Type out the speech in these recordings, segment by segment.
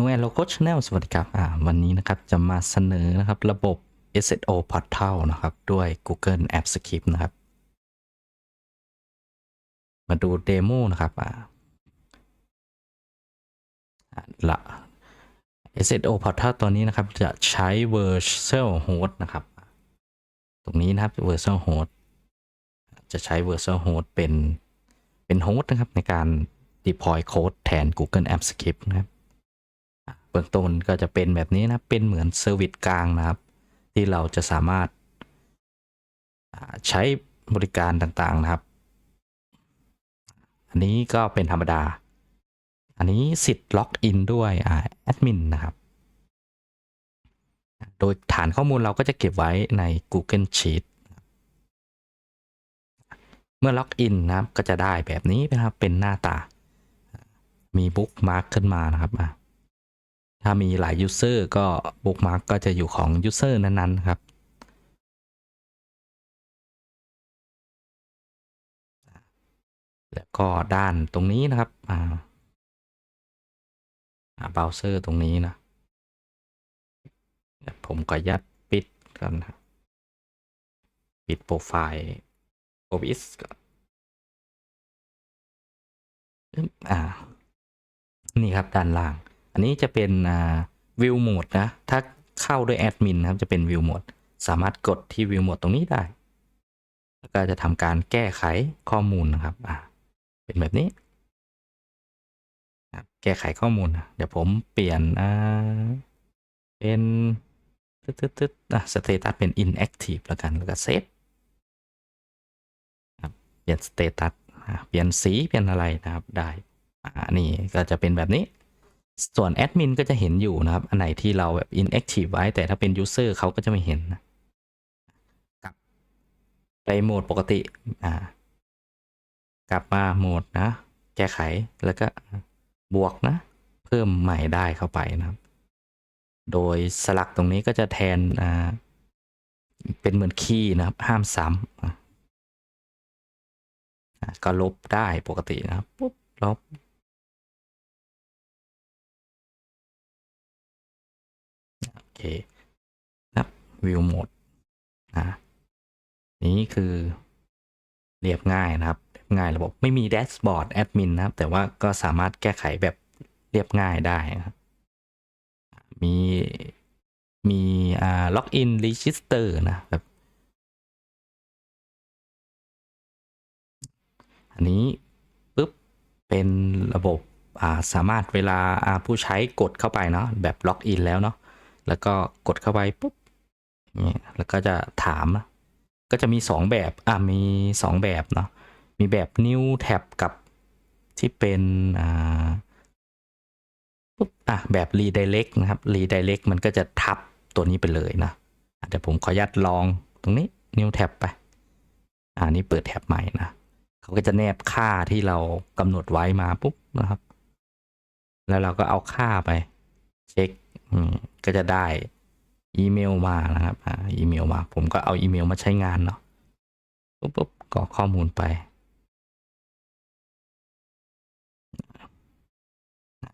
นูแอนโลโก้ชาแนลสวัสดีครับอ่าวันนี้นะครับจะมาเสนอนะครับระบบ SSO Portal นะครับ ด้วย Google App Script นะครับ มาดูเดโมนะครับอ่าละ SSO Portal ตัวนี้นะครับจะใช้ Virtual Host นะครับ ตรงนี้นะครับ Virtual Host จะใช้ Virtual Host เป็นเป็นโฮสต์นะครับในการ deploy code แทน Google App Script นะครับ เบื้องต้นก็จะเป็นแบบนี้นะ เป็นเหมือนเซอร์วิสกลางนะครับ ที่เราจะสามารถใช้บริการต่างๆนะครับ อันนี้ก็เป็นธรรมดา อันนี้สิทธิ์ล็อกอินด้วยแอดมินนะครับ โดยฐานข้อมูลเราก็จะเก็บไว้ใน Google Sheet เมื่อล็อกอินนะครับก็จะได้แบบนี้นะครับเป็นหน้าตา มีบุ๊กมาร์กขึ้นมานะครับ ถ้ามีหลาย User ก็บุ๊กมาร์กก็จะอยู่ของ User นั้นๆ ครับ แล้วก็ด้านตรงนี้นะครับอ่าเบราว์เซอร์ตรงนี้นะผมก็ยัดปิดกันนะปิดโปรไฟล์ OBS ก่อนอ่า นี่ครับด้านล่าง อันนี้จะเป็นวิวโหมดนะ ถ้าเข้าด้วยแอดมินนะครับ จะเป็นวิวโหมด สามารถกดที่วิวโหมดตรงนี้ได้ แล้วก็จะทำการแก้ไขข้อมูลนะครับ เป็นแบบนี้ แก้ไขข้อมูล เดี๋ยวผมเปลี่ยนเป็นตึ๊ดตึ๊ดตึ๊ดอะสเตตัสเป็น inactive แล้วกัน แล้วก็เซฟเปลี่ยนสเตตัสเปลี่ยนสี เปลี่ยนอะไรนะครับ ได้ อ่า นี่ก็จะเป็นแบบนี้ ส่วนแอดมินก็จะเห็นอยู่นะครับ อันไหนที่เราแบบ inactive ไว้ แต่ถ้าเป็น user เขาก็จะไม่เห็นนะกลับไปโหมดปกติ อ่า กลับมาโหมดนะ แก้ไข แล้วก็บวกนะ เพิ่มใหม่ได้เข้าไปนะครับ โดยสลักตรงนี้ก็จะแทน อ่า เป็นเหมือนคีย์นะครับ ห้ามซ้ำอะอะก็ลบได้ปกตินะครับ ปุ๊บ ลบ เคนะครับวิวโหมดนะนี่คือเรียบง่ายนะครับเรียบง่ายระบบไม่มีแดชบอร์ดแอดมินนะครับ แต่ว่าก็สามารถแก้ไขแบบเรียบง่ายได้นะครับมีมีอ่าล็อกอินรีจิสเตอร์นะแบบอันนี้ปุ๊บเป็นระบบอ่าสามารถเวลาอ่าผู้ใช้กดเข้าไปเนาะแบบล็อกอินแล้วเนาะ แล้วก็กดเข้าไปปุ๊บนี่แล้วก็จะถาม ก็จะมี 2 แบบ อะ มี 2 แบบเนาะ มีแบบ new tab กับที่เป็นอ่าปุ๊บ อะ แบบ redirect นะครับ redirect มันก็จะทับตัวนี้ไปเลยนะเดี๋ยวผมขออนุญาตลองตรงนี้ new tab ไป อ่านี่เปิดแท็บใหม่นะเขาก็จะแนบค่าที่เรากำหนดไว้มาปุ๊บนะครับ แล้วเราก็เอาค่าไป เช็ค ก็จะได้อีเมลมานะครับอ่าอีเมลมา ผมก็เอาอีเมลมาใช้งานเนาะปุ๊บปุ๊บกรอกข้อมูลไป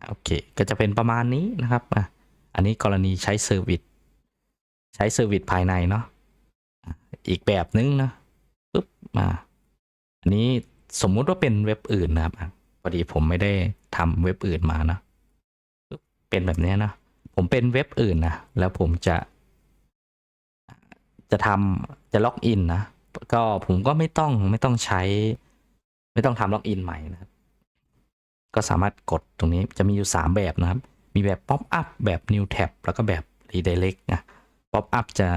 โอเค ก็จะเป็นประมาณนี้นะครับอะอันนี้กรณีใช้เซอร์วิสใช้เซอร์วิสภายในเนาะอีกแบบนึงนะปุ๊บมาอันนี้สมมุติว่าเป็นเว็บอื่นนะครับพอดีผมไม่ได้ทำเว็บอื่นมานะเป็นแบบนี้นะ ผมเป็นเว็บอื่นนะ แล้วผมจะ จะทำจะล็อกอินนะ ก็ผมก็ไม่ต้องไม่ต้องใช้ ไม่ต้องทำล็อกอินใหม่นะครับ ก็สามารถกดตรงนี้จะมีอยู่ 3 แบบนะครับ มีแบบ Pop up แบบ New Tab แล้วก็แบบ Redirect นะ Pop up จะ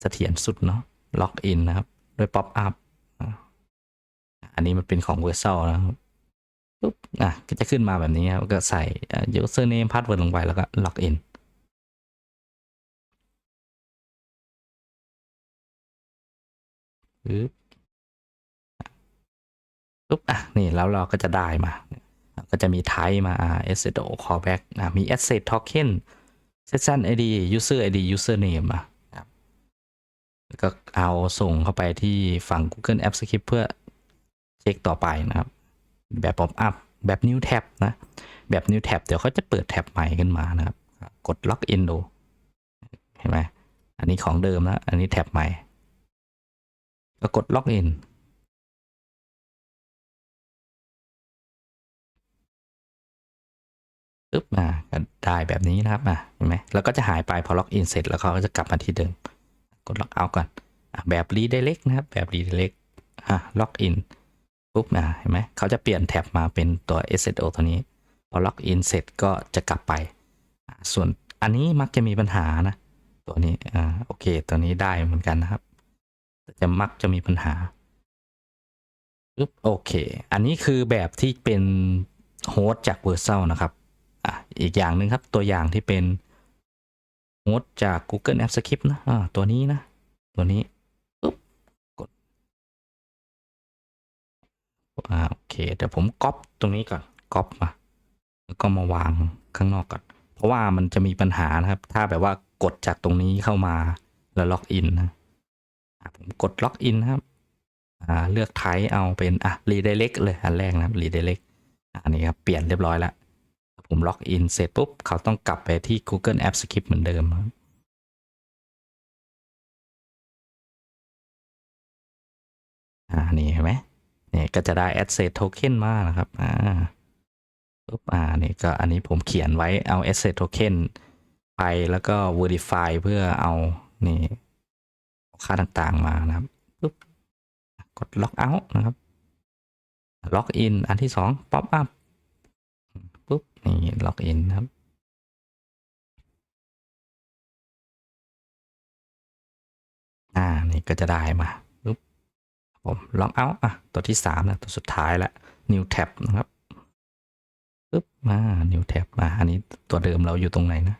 เสถียรสุดเนาะล็อกอินนะครับ ด้วย Pop up อะอันนี้มันเป็นของ v e r s a l นะครับ ปุ๊บอะก็จะขึ้นมาแบบนี้ครับก็ใส่ username password ลงไปแล้วก็ล็อกอินปึ๊บปุ๊บอะนี่แล้วเราก็จะได้มา ก็จะมีไทป์มาอ่า SSO callback อะมี asset token session ID user ID username อะครับแล้วก็เอาส่งเข้าไปที่ฝั่ง Google Apps Script เพื่อเช็คต่อไปนะครับ แบบ pop up แบบ new tab นะแบบ new tab เดี๋ยวเขาจะเปิดแท็บใหม่ขึ้นมานะครับ กด log in ดูเห็นไหมอันนี้ของเดิมนะอันนี้แท็บใหม่ ก็กด log in ปึ๊บมาก็ได้แบบนี้นะครับอะเห็นไหมแล้วก็จะหายไปพอล็อกอินเสร็จแล้วเขาก็จะกลับมาที่เดิม กดล็อกเอาก่อนแบบ redirect นะครับ แบบ redirect อะล็อกอิน ปุ๊บอะเห็นไหมเขาจะเปลี่ยนแท็บมาเป็นตัว SSO ตัวนี้ พอล็อกอินเสร็จก็จะกลับไป ส่วนอันนี้มักจะมีปัญหานะ ตัวนี้อ่าโอเค ตัวนี้ได้เหมือนกันนะครับแต่จะมักจะมีปัญหาปึ๊บโอเค อันนี้คือแบบที่เป็นโฮสต์จากเวอร์ซัลนะครับอะอีกอย่างหนึ่งครับ ตัวอย่างที่เป็นโฮสต์จาก Google Apps Script นะอ่าตัวนี้นะ ตัวนี้ปุ๊บกดอ่าโอ เคเดี๋ยวผมก๊อปตรงนี้ก่อนก๊อปมา แล้วก็มาวางข้างนอกก่อน เพราะว่ามันจะมีปัญหานะครับ ถ้าแบบว่ากดจากตรงนี้เข้ามาแล้วล็อกอินนะผมกดล็อกอินครับอ่าเลือกไทป์เอาเป็นอะ redirect เลยอันแรกนะรับ redirect อันนี้ครับเปลี่ยนเรียบร้อยแล้วผมล็อกอินเสร็จปุ๊บ เขาต้องกลับไปที่ Google App Script เหมือนเดิมครับอ่านี่เห็นไหม เนี่ยก็จะได้ Asset Token มานะครับอ่าปุ๊บอ่านี่ก็อันนี้ผมเขียนไว้เอา Asset Token ไปแล้วก็ Verify เพื่อเอานี่ค่าต่างๆมานะครับปุ๊บกด Log Out นะครับล็อกอินอันที่สอง Pop Up ปุ๊บนี่ล็อกอินครับอ่านี่ก็จะได้มา ผมลอกเอาอะตัวที่สามนะตัวสุดท้ายละ new tab นะครับปุ๊บมา new tab มาอันนี้ตัวเดิมเราอยู่ตรงไหนนะ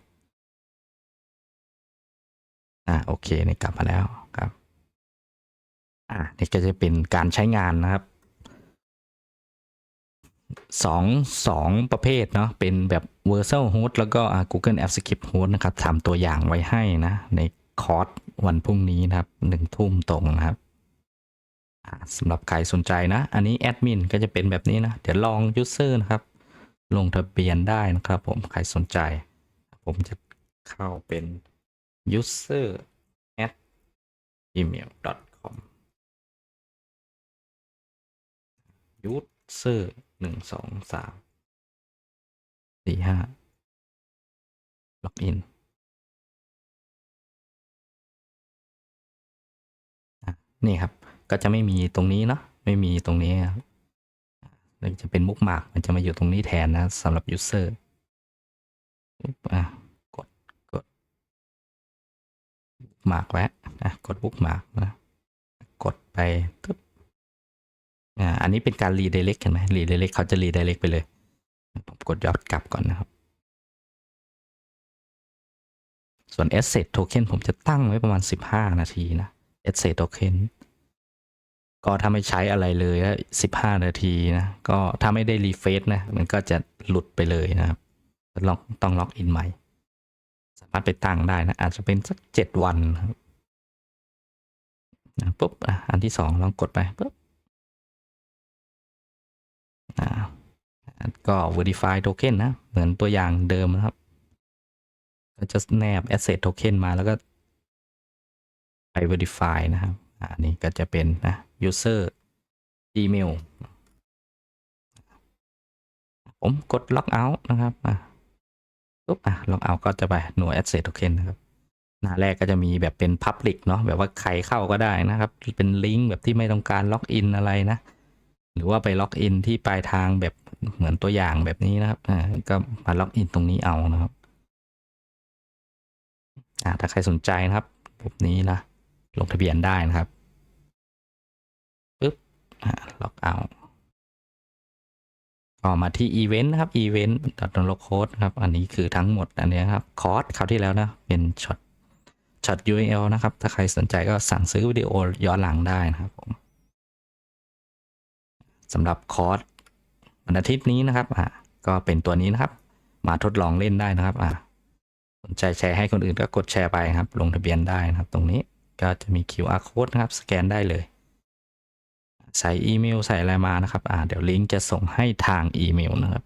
อ่าโอเคนี่กลับมาแล้วครับอ่านี่ก็จะเป็นการใช้งานนะครับสองสองประเภทเนาะเป็นแบบ Virtual Host แล้วก็ Google App Script Host นะครับทำตัวอย่างไว้ให้นะ ในคอร์สวันพรุ่งนี้นะครับหนึ่งทุ่มตรงนะครับ สำหรับใครสนใจนะ อันนี้แอดมินก็จะเป็นแบบนี้นะ เดี๋ยวลอง User นะครับ ลงทะเบียนได้นะครับ ผม ใครสนใจ ผมจะเข้าเป็น user at gmail com user หนึ่งสองสามสี่ห้าล็อกอินนี่ครับ ก็จะไม่มีตรงนี้เนาะไม่มีตรงนี้ครับมันจะเป็นมุกหมากมันจะมาอยู่ตรงนี้แทนนะสำหรับ user อะกดกดหมากแวะอะกดบุ๊กหมากนะกดไปตึ๊บอ่าอันนี้เป็นการ redirect เห็นไหม redirect เขาจะ redirect ไปเลยผมกดย้อนกลับก่อนนะครับ ส่วน asset token ผมจะตั้งไว้ประมาณ 15 นาทีนะ asset token ก็ถ้าไม่ใช้อะไรเลยแล้ว15 นาทีนะ ก็ถ้าไม่ได้ refresh นะ มันก็จะหลุดไปเลยนะครับลองต้องล็อกอินใหม่ สามารถไปตั้งได้นะ อาจจะเป็นสัก 7 วันนะครับปุ๊บอันที่สองลองกดไปปุ๊บอ่าก็ verify token นะ เหมือนตัวอย่างเดิมนะครับ ก็จะแนบ asset token มาแล้วก็ไป verify นะครับ อ่านี่ก็จะเป็นนะ user gmail ผมกด log out นะครับอะปุ๊บอะ log out ก็จะไปหน่วย asset token นะครับ หน้าแรกก็จะมีแบบเป็น public เนาะแบบว่าใครเข้าก็ได้นะครับ เป็นลิงก์แบบที่ไม่ต้องการล็อกอินอะไรนะ หรือว่าไปล็อกอินที่ปลายทางแบบเหมือนตัวอย่างแบบนี้นะครับอ่าก็มาล็อกอินตรงนี้เอานะครับอ่าถ้าใครสนใจนะครับแบบนี้นะ ลงทะเบียนได้นะครับปึ๊บล็อกเอาออกมาที่อีเวนต์นะครับอีเวนต์ดอทโลโค้ดครับ อันนี้คือทั้งหมดอันนี้ครับ คอร์สคราวที่แล้วนะ เป็นช็อตช็อต URL นะครับ ถ้าใครสนใจก็สั่งซื้อวิดีโอย้อนหลังได้นะครับผมสำหรับคอร์สวันอาทิตย์นี้นะครับอ่าก็เป็นตัวนี้นะครับ มาทดลองเล่นได้นะครับอ่าสนใจแชร์ให้คนอื่นก็กดแชร์ไปครับ ลงทะเบียนได้นะครับ ตรงนี้ ก็จะมี QR code นะครับ สแกนได้เลย ใส่อีเมลใส่อะไรมานะครับอ่าเดี๋ยวลิงก์จะส่งให้ทางอีเมลนะครับ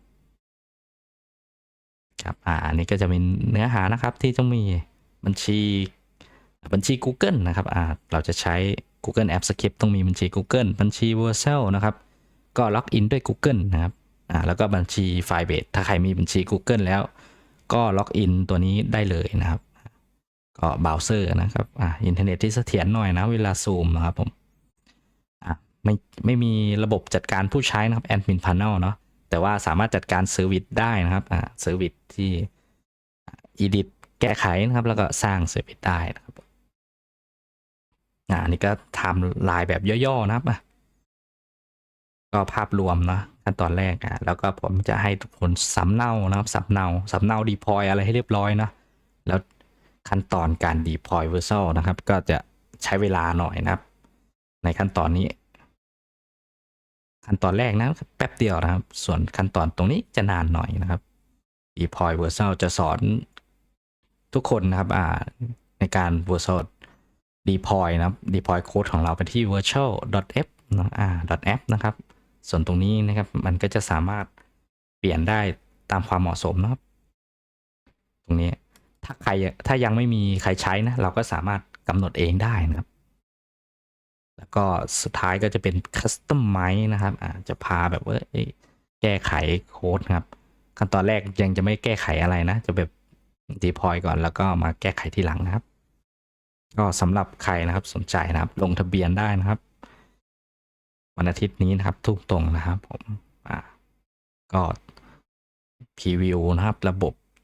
ครับอ่าอันนี้ก็จะเป็นเนื้อหานะครับที่ต้องมีบัญชีบัญชี Google นะครับอ่าเราจะใช้ Google App Script ต้องมีบัญชี Google บัญชี v e r s a l นะครับ ก็ล็อกอินด้วย Google นะครับอ่าแล้วก็บัญชี Firebase ถ้าใครมีบัญชี Google แล้ว ก็ล็อกอินตัวนี้ได้เลยนะครับ ก็เบราว์เซอร์นะครับอ่าอินเทอร์เน็ตที่เสถียรหน่อยนะ เวลาซูมนะครับผมอะไม่ไม่มีระบบจัดการผู้ใช้นะครับแอดมินพาร์เนลเนาะแต่ว่าสามารถจัดการเซอร์วิสได้นะครับอ่าเซอร์วิสที่อีดิทแก้ไขนะครับ แล้วก็สร้างเซอร์วิสได้นะครับอ่าอันนี้ก็ทำลายแบบย่อๆนะครับอะก็ภาพรวมเนาะขั้นตอนแรกอะแล้วก็ผมจะให้ทุกคนสำเนานะครับสำเนาสำเนาดีพอยอะไรให้เรียบร้อยนะแล้ว ขั้นตอนการดีพอยเวอร์ซ l นะครับ ก็จะใช้เวลาหน่อยนะครับ ในขั้นตอนนี้ ขั้นตอนแรกนะแป๊บเดียวนะครับ ส่วนขั้นตอนตรงนี้จะนานหน่อยนะครับ deploy v e r s a l จะสอนทุกคนนะครับอ่าในการ v e r s a l deploy นะครับ deploy โค้ดของเราไปที่ virtual.f นะอ่า .app นะครับ ส่วนตรงนี้นะครับมันก็จะสามารถเปลี่ยนได้ตามความเหมาะสมนะครับ ตรงนี้ ถ้าใครถ้ายังไม่มีใครใช้นะ เราก็สามารถกำหนดเองได้นะครับ แล้วก็สุดท้ายก็จะเป็น custom ไมนะครับอาจะพาแบบว่าแก้ไขโค้ดครับ ขั้นตอนแรกยังจะไม่แก้ไขอะไรนะ จะแบบ deploy ก่อนแล้วก็มาแก้ไขทีหลังนะครับ ก็สำหรับใครนะครับสนใจนะครับ ลงทะเบียนได้นะครับ วันอาทิตย์นี้นะครับทุ่งตรงนะครับผมอ่าก็พรีวิวนะครับ ระบบ